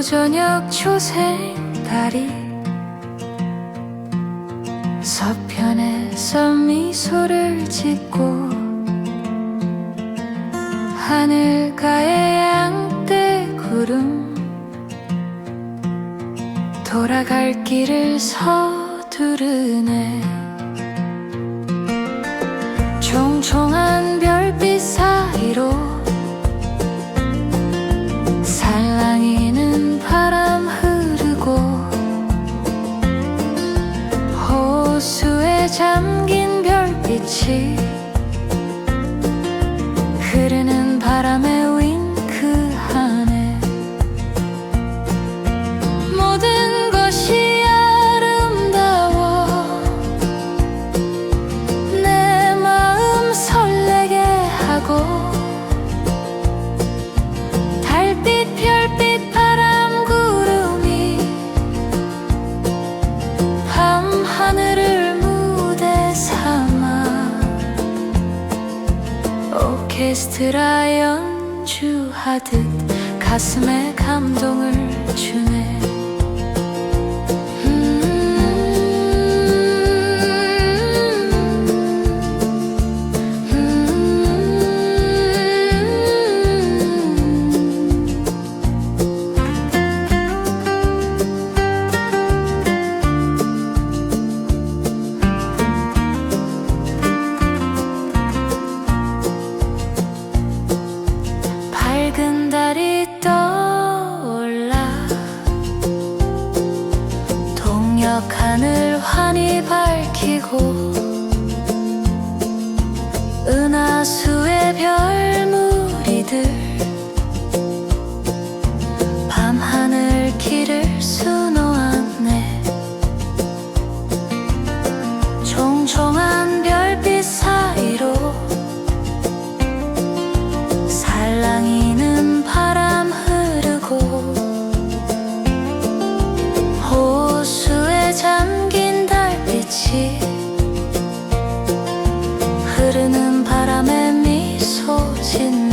저녁 초생 달이 서편에서 미소를 짓고 하늘가의 양떼 구름 돌아갈 길을 서두르네 빛이 흐르는 바람에 오케스트라 연주하듯 가슴에 감동을 주네 밝히고 은하수의 별무리들 밤하늘 길을 수놓았네. 총총한 별빛 사이로 살랑이 달빛이 흐르는 바람에 미소 짓네